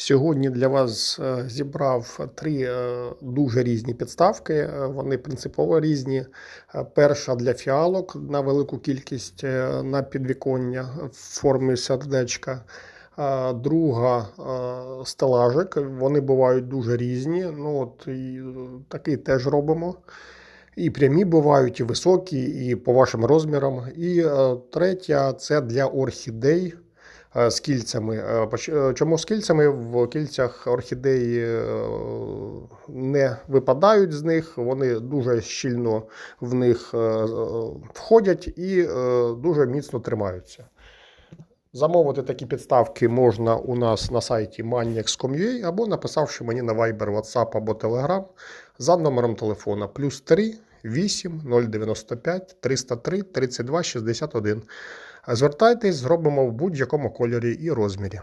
Сьогодні для вас е, зібрав три е, дуже різні підставки. Е, Вони принципово різні. Перша для фіалок на велику кількість на підвіконня в формі сердечка. Друга стелажик. Вони бувають дуже різні. Ну, от, і такий теж робимо. І прямі бувають, і високі, і по вашим розмірам. І третя це для орхідей з кільцями. Е, е, Чому з кільцями? В кільцях орхідеї е, не випадають з них, вони дуже щільно в них е, е, входять і е, дуже міцно тримаються. Замовити такі підставки можна у нас на сайті maniacs.com.ua або написавши мені на Viber, WhatsApp або Telegram за номером телефона плюс 3 8 095 303 32 61. Звертайтесь, зробимо в будь-якому кольорі і розмірі.